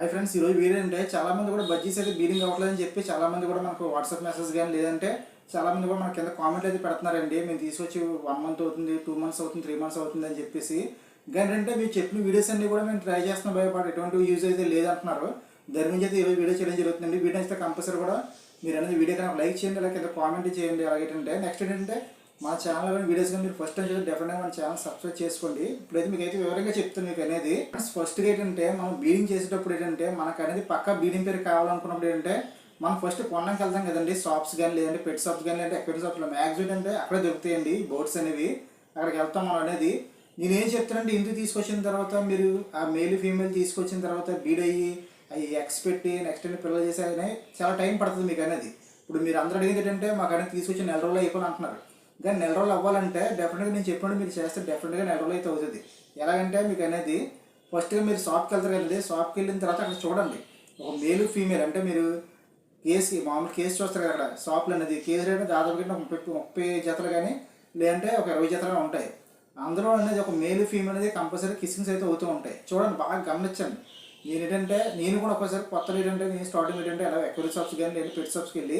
Hi friends ఈరోజు video అంటే చాలా మంది కూడా బడ్జెట్స్ అయితే బీడింగ్ అవ్వట్లేదని చెప్పి చాలామంది కూడా మనకు వాట్సాప్ మెసేజ్ కానీ లేదంటే చాలామంది కూడా మన కింద కామెంట్లు అయితే పెడుతున్నారండి. మేము తీసుకొచ్చి వన్ మంత్ అవుతుంది టూ మంత్స్ అవుతుంది త్రీ మంత్స్ అవుతుంది అని చెప్పేసి. కానీ అంటే మీరు చెప్పిన వీడియోస్ అన్ని కూడా మేము ట్రై చేస్తున్నాం భయపడ ఎటువంటి యూజ్ అయితే లేదంటున్నారు. దాని నుంచి అయితే ఈరోజు వీడియో చేయడం జరుగుతుందండి. వీడియో అయితే కంపల్సరీ కూడా మీరు అనేది వీడియో కన్నా లైక్ చేయండి అలాగే కింద కామెంట్ చేయండి. అలాగే ఏంటంటే నెక్స్ట్ ఏంటంటే మా ఛానల్ కానీ వీడియోస్ కానీ మీరు ఫస్ట్ టైం చూసి డెఫినెట్గా మన ఛానల్ సబ్స్క్రైబ్ చేసుకోండి. ఇప్పుడైతే మీకు అయితే వివరంగా చెప్తాను మీకు అనేది. ఫస్ట్ ఏంటంటే మనం బీడింగ్ చేసేటప్పుడు ఏంటంటే మనకు అనేది పక్క బీడింగ్ పేరు కావాలనుకున్నప్పుడు ఏంటంటే మనం ఫస్ట్ కొనడానికి వెళ్తాం కదండి. షాప్స్ కానీ లేదంటే పెట్ షాప్స్ కానీ లేదంటే ఎక్కడ షాప్స్లో మ్యాక్సిమం అంటే అక్కడే దొరుకుతాయండి బోర్డ్స్ అనేవి. అక్కడికి వెళ్తాం మనం అనేది. నేనేం చెప్తానండి చెప్తానంటే ఇంటికి తీసుకొచ్చిన తర్వాత మీరు ఆ మేల్ ఫీమేల్ తీసుకొచ్చిన తర్వాత బీడ్ అయ్యి అవి ఎక్స్ పెట్టి నెక్స్ట్ టైం పిల్లలు చేసే చాలా టైం పడుతుంది మీకు అనేది. ఇప్పుడు మీరు అందరూ అడిగింది ఏంటంటే మాకు అనేది తీసుకొచ్చి నెల రోజులు అయిపోయి అంటున్నారు కానీ నెల రోజులు అవ్వాలంటే డెఫినెట్గా నేను చెప్పండి మీరు చేస్తే డెఫినెట్గా నెల రోజులు అయితే అవుతుంది. ఎలాగంటే మీకు అనేది ఫస్ట్గా మీరు షాప్కి వెళ్తారు కదండి షాప్కి వెళ్ళిన తర్వాత అక్కడ చూడండి. ఒక మేలు ఫీమేల్ అంటే మీరు కేసు మామూలు కేసు చూస్తారు కదా అక్కడ షాప్లు అనేది. కేసు రేట్ దాదాపుగా ముప్పై ముప్పై జతలు కానీ లేదంటే ఒక ఇరవై జతలు ఉంటాయి. అందులో అనేది ఒక మేలు ఫీమేల్ అనేది కంపల్సరీ కిస్సింగ్స్ అయితే అవుతూ ఉంటాయి. చూడండి బాగా గమనించండి. నేను ఏంటంటే నేను కూడా ఒకసారి కొత్త ఏంటంటే నేను స్టార్టింగ్ ఏంటంటే అలా ఎక్వరీ షాప్స్ కానీ లేదా పెట్ షాప్స్కి వెళ్ళి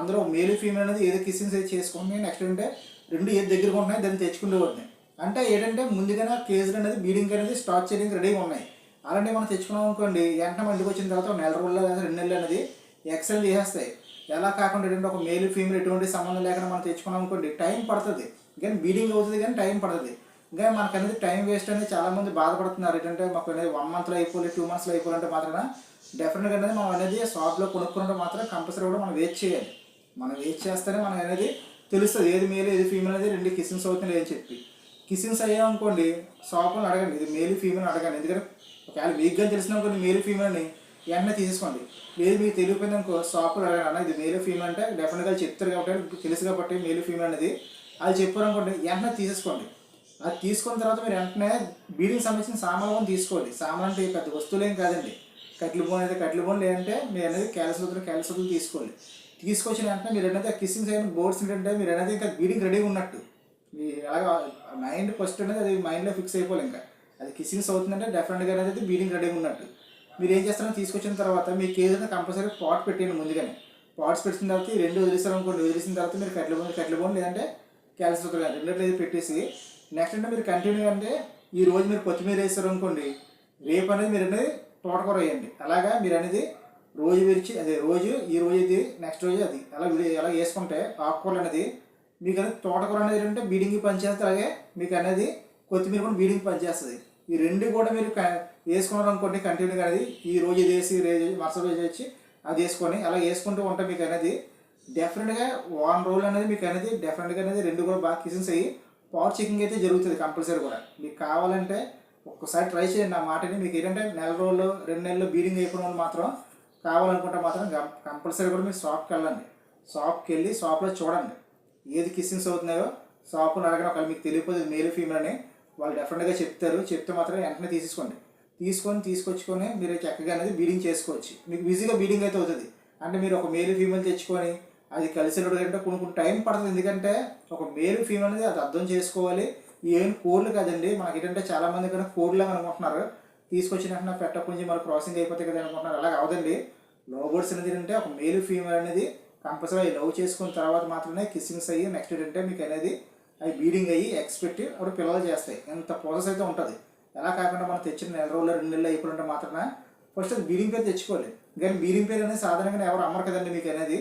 అందులో మేలు ఫీమేల్ అనేది ఏదో కిస్సింగ్స్ అయితే చేసుకుని నెక్స్ట్ ఏంటంటే రెండు ఏది దగ్గరగా ఉన్నాయి దాన్ని తెచ్చుకునేవాడిని అంటే ఏంటంటే ముందుగానే కేసులు అనేది బీడింగ్ అనేది స్టార్ట్ చేయడానికి రెడీగా ఉన్నాయి. అలాంటి మనం తెచ్చుకున్నాం అనుకోండి వెంటనే ఇంటికి వచ్చిన తర్వాత నెల రోజుల్లో లేదా రెండు నెలలు అనేది ఎక్సెల్ చేసేస్తాయి. ఎలా కాకుండా ఏంటంటే ఒక మేల్ ఫీమేల్ ఎటువంటి సంబంధం లేకుండా మనం తెచ్చుకున్నాం అనుకోండి టైం పడుతుంది. కానీ బీడింగ్ అవుతుంది కానీ టైం పడుతుంది. ఇంకా మనకు అనేది టైం వేస్ట్ అనేది చాలామంది బాధపడుతున్నారు. ఏంటంటే మాకు అనేది వన్ మంత్లో అయిపోయి టూ మంత్స్లో అయిపోవాలంటే మాత్రం డెఫినెట్గా అనేది మనం అనేది షాప్లో కొనుక్కుంటే మాత్రం కంపల్సరీ కూడా మనం వెయిట్ చేయాలి. మనం ఏది చేస్తేనే మనకు అనేది తెలుస్తుంది. ఏది మేల్ ఏది ఫీమేల్ అనేది రెండు కిసిన్స్ అవుతుంది అని చెప్పి. కిసిన్స్ అయ్యామనుకోండి షాప్లో అడగండి. ఇది మేల్ ఫీమేల్ అడగండి. ఎందుకంటే ఒకవేళ వీక్గా తెలిసిన అనుకోండి మేల్ ఫీమేల్ని వెంటనే తీసేసుకోండి లేదు మీకు తెలియపోయింది అనుకో షాపులు అడగండి. అన్న ఇది మేల్ ఫీమేల్ అంటే డెఫినెట్గా చెప్తారు కాబట్టి మీకు తెలుసు కాబట్టి మేల్ ఫీమేల్ అనేది అది చెప్పారు అనుకోండి వెంటనే తీసేసుకోండి. అది తీసుకున్న తర్వాత మీరు వెంటనే బీడింగ్ సంబంధించిన సామాన్లు తీసుకోండి. సామాన్ అంటే పెద్ద వస్తువులు ఏం కాదండి. కట్లు బోన్ అయితే కట్లు బోన్ లేదంటే మీరు అనేది క్యాల్సియం క్యాల్సియం తీసుకోండి. తీసుకొచ్చిన వెంటనే మీరు అనేది కిస్సింగ్ అయిన బోర్డ్స్ ఏంటంటే మీరు అనేది ఇంకా బీడింగ్ రెడీగా ఉన్నట్టు. మీ అలాగా మైండ్ ఫస్ట్ అనేది అది మైండ్లో ఫిక్స్ అయిపోవాలి ఇంకా. అది కిస్సింగ్స్ అవుతుందంటే డెఫినెట్గా అనేది బీడింగ్ రెడీగా ఉన్నట్టు. మీరు ఏం చేస్తారో తీసుకొచ్చిన తర్వాత మీ కేజ్ అయితే కంపల్సరీ పాట్ పెట్టండి ముందుగానే. పాట్స్ పెట్టిన తర్వాత ఈ రెండు వదిలిస్తారు అనుకోండి వదిలిసిన తర్వాత మీరు కట్ల బోన్ కట్ల బోన్ లేదంటే క్యాల్సియం కానీ అయితే పెట్టేసి నెక్స్ట్ అంటే మీరు కంటిన్యూ అంటే ఈ రోజు మీరు కొత్తిమీర వేస్తారు అనుకోండి రేపు అనేది మీరు అనేది తోటకూర వేయండి. అలాగా మీరు అనేది రోజు విరిచి అదే రోజు ఈ రోజు ఇది నెక్స్ట్ రోజు అది. అలా విడి అలా వేసుకుంటే ఆకుకూరలు అనేది మీకు అనేది తోటకూర అనేది ఏంటంటే బీడింగ్ పనిచేస్తే అలాగే మీకు అనేది కొత్తిమీర కూడా బీడింగ్ పనిచేస్తుంది. ఈ రెండు కూడా మీరు క- వేసుకున్నారు అనుకోండి కంటిన్యూగా అనేది ఈ రోజు ఇది వేసి రోజు మరుసటి రోజు వచ్చి అది వేసుకొని అలా వేసుకుంటూ ఉంటే మీకు అనేది డెఫినెట్గా వన్ రోల్ అనేది మీకు అనేది డెఫినెట్గా అనేది రెండు కూడా బాగా కిసెన్స్ అయ్యి పవర్ చెకింగ్ అయితే జరుగుతుంది కంపల్సరీ కూడా. మీకు కావాలంటే ఒక్కసారి ట్రై చేయండి నా మాటని. మీకు ఏంటంటే నెల రోజులు రెండు నెలలు బీడింగ్ అయిపోయిన వాళ్ళు మాత్రం కావాలనుకుంటే మాత్రం కంపల్సరీ కూడా మీరు షాప్కి వెళ్ళండి. షాప్కి వెళ్ళి షాప్లో చూడండి. ఏది కిస్సింగ్స్ అవుతున్నాయో షాప్లో అడగడం ఒకవేళ మీకు తెలియకపోతే మేల్ ఫీమేల్ అని వాళ్ళు డెఫినెట్గా చెప్తారు. చెప్తే మాత్రం వెంటనే తీసేసుకోండి. తీసుకొని తీసుకొచ్చుకొని మీరు చక్కగా అనేది బీడింగ్ చేసుకోవచ్చు. మీకు బిజీగా బీడింగ్ అయితే అవుతుంది. అంటే మీరు ఒక మేల్ ఫీమేల్ తెచ్చుకొని అది కలిసి కంటే కొన్ని కొన్ని టైం పడుతుంది. ఎందుకంటే ఒక మేల్ ఫీమేల్ అనేది అది అర్థం చేసుకోవాలి. ఏం కోర్లు కదండి. మనకి ఏంటంటే చాలా మంది కన్నా అనుకుంటున్నారు. తీసుకొచ్చిన వెంటనే పెట్ట కొంచెం మరి క్రాసింగ్ అయిపోతాయి కదా అనుకుంటున్నారు. అలాగే అవదండి. లవ్ బర్డ్స్ అనేది ఏంటంటే ఒక మేల్ ఫీమేల్ అనేది కంపల్సరీ లవ్ చేసుకున్న తర్వాత మాత్రమే కిస్సింగ్స్ అయ్యి నెక్స్ట్ ఏంటంటే మీకు అనేది అవి బీడింగ్ అయ్యి ఎక్స్పెక్ట్ అప్పుడు పిల్లలు చేస్తాయి. ఇంత ప్రాసెస్ అయితే ఉంటుంది. ఎలా కాకుండా మనం తెచ్చిన నెల రోజులు రెండు నెలలు అయిపోయినట్టు మాత్రమే ఫస్ట్ అది బీడింగ్ పేరు తెచ్చుకోవాలి. కానీ బీడింగ్ పేరు అనేది సాధారణంగా ఎవరు అమ్మరు కదండి మీకు అనేది.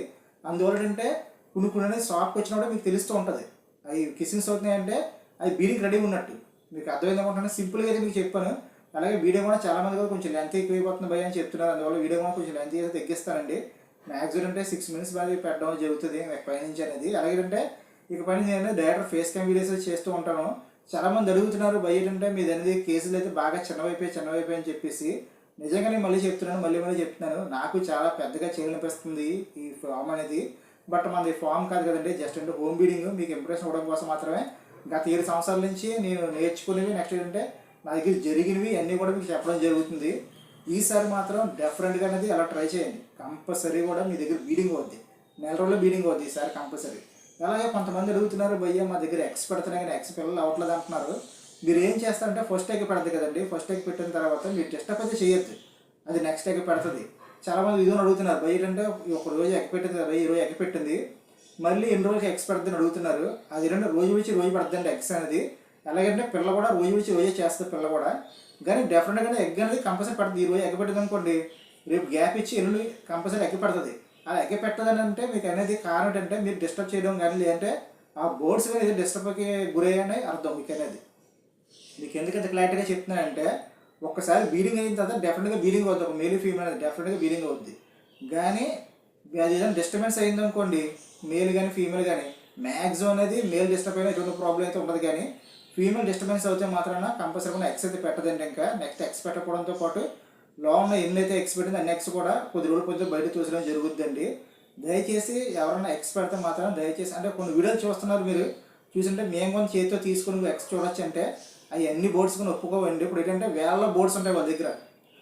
అందువల్ల ఏంటంటే కొన్ని కొన్ని అనేది షాప్కి వచ్చినప్పుడు మీకు తెలుస్తూ ఉంటుంది. అవి కిస్సింగ్స్ అవుతున్నాయంటే అది బీడింగ్ రెడీ ఉన్నట్టు. మీకు అర్థమైంది అనుకుంటున్నాను. సింపుల్గా అయితే మీకు చెప్పాను. అలాగే వీడియో కూడా చాలామంది కూడా కొంచెం లెంత్ ఎక్కువైపోతుంది భయ అని చెప్తున్నారు. అందువల్ల వీడియో కూడా కొంచెం లెంత్ అయితే తగ్గిస్తానండి మ్యాక్సిమం అంటే సిక్స్ మినిట్స్ బాగా పెట్టడం జరుగుతుంది పైనుంచి అనేది. అలాగే అంటే ఇక పని నేను డైరెక్ట్ ఫేస్ క్యామ్ వీడియోస్ చేస్తూ ఉంటాను. చాలా మంది అడుగుతున్నారు భయ అంటే మీది అనేది కేసులు అయితే బాగా చిన్నవైపోయి చిన్నవైపోయి అని చెప్పేసి. నిజంగా నేను మళ్ళీ చెప్తున్నాను మళ్ళీ మళ్ళీ చెప్తున్నాను. నాకు చాలా పెద్దగా చేయాలనిపిస్తుంది ఈ ఫామ్ అనేది. బట్ మనది ఫామ్ కాదు కదండి జస్ట్ అంటే హోమ్ బీడింగ్ మీకు ఇంప్రెషన్ ఇవ్వడం కోసం మాత్రమే. గత ఏడు సంవత్సరాల నుంచి నేను నేర్చుకునేవి నెక్స్ట్ ఏంటంటే నా దగ్గర జరిగినవి అన్నీ కూడా మీకు చెప్పడం జరుగుతుంది. ఈసారి మాత్రం డెఫరెంట్గా అనేది అలా ట్రై చేయండి. కంపల్సరీ కూడా మీ దగ్గర బీడింగ్ అవుద్ది. నెల రోజుల్లో బీడింగ్ అవుద్ది ఈసారి కంపల్సరీ. అలాగే కొంతమంది అడుగుతున్నారు భయ్య మా దగ్గర ఎక్స్ పెడుతున్నాయి కానీ ఎక్స్ పిల్లలు అవ్వట్లేదు అంటున్నారు. మీరు ఏం చేస్తారంటే ఫస్ట్ ఎగ్ పెడదు కదండి. ఫస్ట్ ఎగ్ పెట్టిన తర్వాత మీరు టెస్ట్ అప్ అయితే చేయొద్దు. అది నెక్స్ట్ ఎగ్ పెడుతుంది. చాలా మంది ఇదో అడుగుతున్నారు. బయట అంటే ఒక రోజు ఎగ్ పెట్టింది కదా ఈ రోజు ఎగ్ పెట్టింది. మళ్ళీ ఎన్ని రోజులకి ఎక్స్ పెడుతుంది అడుగుతున్నారు. అది రెండు రోజు వచ్చి రోజు పడుతుంది ఎక్స్ అనేది. ఎలాగంటే పిల్ల కూడా రోజు వచ్చి రోజే చేస్తుంది పిల్ల కూడా. కానీ డెఫినెట్గా ఎగ్ అనేది కంపల్సరీ పడుతుంది. ఈ రోజు ఎగ్ పెట్టింది అనుకోండి రేపు గ్యాప్ ఇచ్చి ఎల్లుండి కంపల్సరీ ఎగ్ పెడుతుంది. ఆ ఎగ్ పెట్టదని అంటే మీకు అనేది కారణం ఏంటంటే మీరు డిస్టర్బ్ చేయడం కానీ లేదంటే ఆ బోర్డ్స్ కానీ డిస్టర్బ్కి గురయ్యాయని అర్థం మీకు అనేది. మీకు ఎందుకంత క్లారిటీగా చెప్తున్నానంటే ఒక్కసారి బీడింగ్ అయిన తర్వాత డెఫినెట్గా బీడింగ్ అవుతుంది ఒక మేల్ ఫీమేల్ అనేది డెఫినెట్గా బీడింగ్ అవుద్ది. కానీ అది ఏదైనా డిస్టర్బెన్స్ అయింది అనుకోండి మేల్ కానీ ఫీమేల్ కానీ మ్యాక్సిమం అనేది మేల్ డిస్టర్బ్ అయినా ఎటువంటి ప్రాబ్లం అయితే ఉండదు. కానీ ఫీమేల్ డిస్టర్బెన్స్ అవుతే మాత్రాన కంపల్సరీగా ఎక్స్ అయితే పెట్టదండి ఇంకా. నెక్స్ట్ ఎక్స్ పెట్టకపోవడంతో పాటు లోన్ ఎన్ని అయితే ఎక్స్ పెట్టిందో అన్ని ఎక్స్ కూడా కొద్ది రోజులు కొద్దిగా బయట చూసడం జరుగుద్దండి దయచేసి ఎవరైనా ఎక్స్ పెడితే మాత్రం దయచేసి అంటే కొన్ని వీడియోలు చూస్తున్నారు మీరు. చూసింటే మేము కొన్ని చేతితో తీసుకుని ఎక్స్ చూడొచ్చు అంటే అవి అన్ని బోర్డ్స్ కొన్ని ఒప్పుకోవండి. ఇప్పుడు ఏంటంటే వేల బోర్డ్స్ ఉంటాయి వాళ్ళ దగ్గర.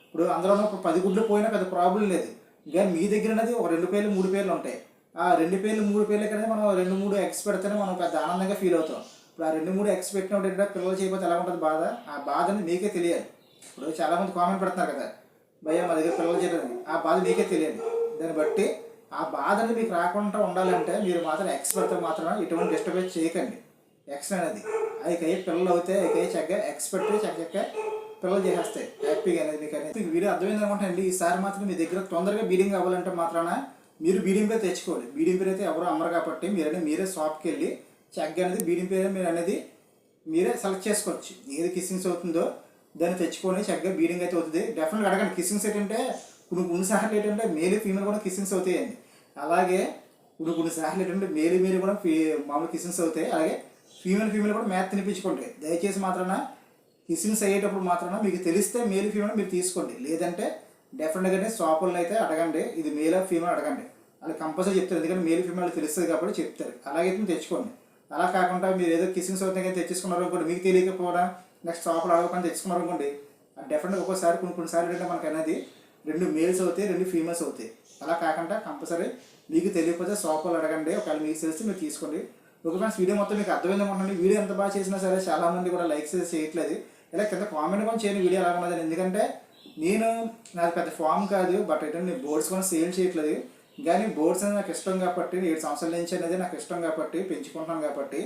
ఇప్పుడు అందులో ఒక పది గుడ్లు పోయినా పెద్ద ప్రాబ్లం లేదు. కానీ మీ దగ్గర అనేది ఒక రెండు పేర్లు మూడు పేర్లు ఉంటాయి. ఆ రెండు పేర్లు మూడు పేర్లు కన్నా మనం రెండు మూడు ఎక్స్ పెడితేనే మనం పెద్ద ఆనందంగా ఫీల్ అవుతాం. ఇప్పుడు ఆ రెండు మూడు ఎక్స్ పెట్టినప్పుడు ఏంటంటే పిల్లలు చేయకపోతే ఎలా ఉంటుంది బాధ? ఆ బాధని మీకే తెలియాలి. ఇప్పుడు చాలామంది కామెంట్ పెడుతున్నారు కదా భయ్య మా దగ్గర పిల్లలు చేయడం ఆ బాధ మీకే తెలియాలి. దాన్ని బట్టి ఆ బాధ అనేది మీకు రాకుండా ఉండాలంటే మీరు మాత్రం ఎక్స్ పెడితే మాత్రం ఎటువంటి డిస్టర్బెన్స్ చేయకండి. ఎక్స్ అనేది అది కై పిల్లలు అవుతే కై చక్కగా ఎక్స్ పెట్టి చక్కగా పిల్లలు చేసేస్తాయి. హ్యాపీగా అనేది మీకు అనేది. మీకు వీడియో అర్థమైంది అనుకుంటానండి ఈసారి మాత్రం మీ దగ్గర తొందరగా బీడింగ్ అవ్వాలంటే మాత్రాన మీరు బీడింగ్ పేరు తెచ్చుకోవాలి. బీడింగ్ పేరు అయితే ఎవరో అమ్మరు కాబట్టి మీరైనా మీరే షాప్కి వెళ్ళి చక్కగా అనేది బీడింగ్ పేరు మీరు అనేది మీరే సెలెక్ట్ చేసుకోవచ్చు. ఏది కిస్సింగ్స్ అవుతుందో దాన్ని తెచ్చుకొని చక్కగా బీడింగ్ అయితే అవుతుంది. డెఫినెట్గా అడగండి. కిస్సింగ్స్ ఏంటంటే కొన్ని కొన్ని సార్లు ఏంటంటే మేలు ఫీమేల్ కూడా కిస్సింగ్స్ అవుతాయండి. అలాగే కొన్ని కొన్ని సార్లు ఏంటంటే మేలు మీరు కూడా ఫీ మామూలు కిస్సింగ్స్ అవుతాయి. అలాగే ఫీమేల్ ఫీమేల్ కూడా మ్యాథ్ తినిపించుకోండి దయచేసి మాత్రాన కిస్సింగ్స్ అయ్యేటప్పుడు మాత్రాన మీకు తెలిస్తే మేల్ ఫీమేల్ మీరు తీసుకోండి. లేదంటే డెఫినెట్గానే షాపుల్లో అయితే అడగండి. ఇది మేల్ ఫీమేల్ అడగండి. అది కంపల్సరీ చెప్తారు. ఎందుకంటే మేల్ ఫీమేల్ తెలుస్తుంది కాబట్టి చెప్తారు. అలాగైతే తెచ్చుకోండి. అలా కాకుండా మీరు ఏదో కిసింగ్ అవుతాయి తెచ్చుకున్నారు అనుకోండి మీకు తెలియకపోవడం నెక్స్ట్ షాప్లో అడగకుండా తెచ్చుకున్నారు అనుకోండి డెఫినెట్గా ఒక్కోసారి కొన్ని కొన్నిసార్లు ఏంటంటే మనకు అనేది రెండు మేల్స్ అవుతాయి రెండు ఫీమేల్స్ అవుతాయి. అలా కాకుండా కంపల్సరీ మీకు తెలియకపోతే షాపులో అడగండి ఒకవేళ మీకు తెలిస్తే మీరు తీసుకోండి. ఓకే ఫ్రెండ్స్ వీడియో మొత్తం మీకు అర్థమైంది అనుకుంటున్నాను. వీడియో ఎంత బాగా చేసినా సరే చాలామంది కూడా లైక్స్ చేయట్లేదు. ఇలా కింద కామెంట్ కూడా చేయని వీడియో ఎలా ఉన్నదని ఎందుకంటే నేను నాది పెద్ద ఫామ్ కాదు బట్ ఏంటంటే నేను బోర్డ్స్ కూడా సేల్ చేయట్లేదు. కానీ బోర్డ్స్ అనేది నాకు ఇష్టం కాబట్టి ఏడు సంవత్సరాల నుంచి అనేది నాకు ఇష్టం కాబట్టి పెంచుకుంటాం కాబట్టి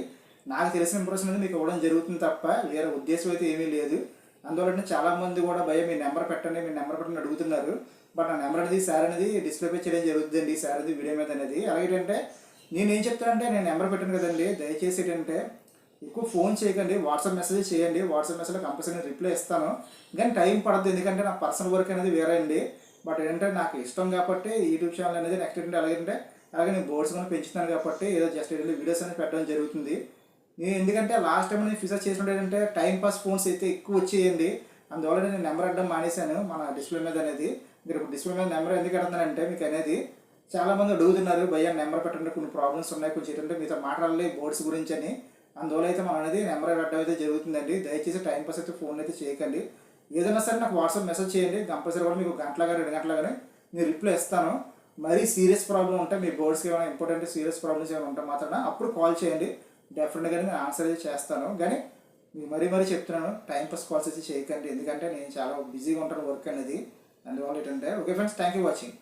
నాకు తెలిసిన ఇంప్రెషన్ అనేది మీకు ఇవ్వడం జరుగుతుంది తప్ప వేరే ఉద్దేశం అయితే ఏమీ లేదు. అందువల్ల చాలామంది కూడా భయం మీ నెంబర్ పెట్టండి మీ నెంబర్ పెట్టండి అడుగుతున్నారు. బట్ నా నెంబర్ అనేది సార్ అనేది డిస్ప్లే పే చేయడం జరుగుతుందండి సార్ అనేది వీడియో మీద అనేది. అలాగే ఏంటంటే నేను ఏం చెప్తానంటే నేను నెంబర్ పెట్టాను కదండి. దయచేసి ఏంటంటే ఎక్కువ ఫోన్ చేయకండి వాట్సాప్ మెసేజ్ చేయండి. వాట్సాప్ మెసేజ్ కంపల్సరీ రిప్లై ఇస్తాను. కానీ టైం పడద్దు ఎందుకంటే నా పర్సనల్ వర్క్ అనేది వేరే అండి. బట్ ఏంటంటే నాకు ఇష్టం కాబట్టి యూట్యూబ్ ఛానల్ అనేది నెక్స్ట్ ఏంటంటే అలాగే అంటే అలాగే నేను బోర్డ్స్ కూడా పెంచుతాను కాబట్టి ఏదో జస్ట్ వీడియోస్ అనేది పెట్టడం జరుగుతుంది. నేను ఎందుకంటే లాస్ట్ టైం నేను ఫిజర్ చేసినట్టు ఏంటంటే టైం పాస్ ఫోన్స్ అయితే ఎక్కువ వచ్చేయండి. అందువల్ల నేను నెంబర్ అడ్డం మానేశాను మన డిస్ప్లే మీద అనేది. మీరు ఇప్పుడు డిస్ప్లే మీద నెంబర్ ఎందుకు అడుగుతానంటే మీకు అనేది చాలా మంది అడుగుతున్నారు భయ్యా నెంబర్ పెట్టండి కొన్ని ప్రాబ్లమ్స్ ఉన్నాయి కొంచెం ఏంటంటే మీతో మాట్లాడాలి బోర్డ్స్ గురించి అని. అందువల్ల అయితే మనం అనేది నెంబర్ పెట్టడం అయితే జరుగుతుందండి. దయచేసి టైం పాస్ అయితే ఫోన్ అయితే చేయకండి. ఏదైనా సరే నాకు వాట్సాప్ మెసేజ్ చేయండి కంపల్సరీ కూడా మీకు గంటలుగా రెండు గంటలుగానే నేను రిప్లై ఇస్తాను. మరీ సీరియస్ ప్రాబ్లం ఉంటే మీ బోర్డ్స్కి ఏమైనా ఇంపార్టెంట్ సీరియస్ ప్రాబ్లమ్స్ ఏమైనా ఉంటే మాత్రం అప్పుడు కాల్ చేయండి. డెఫినెట్గా నేను ఆన్సర్ అయితే చేస్తాను. కానీ మీకు మరీ మరీ చెప్తున్నాను టైం పాస్ కాల్స్ అయితే చేయకండి. ఎందుకంటే నేను చాలా బిజీగా ఉంటాను వర్క్ అనేది. అందువల్ల ఏంటంటే okay friends thank you watching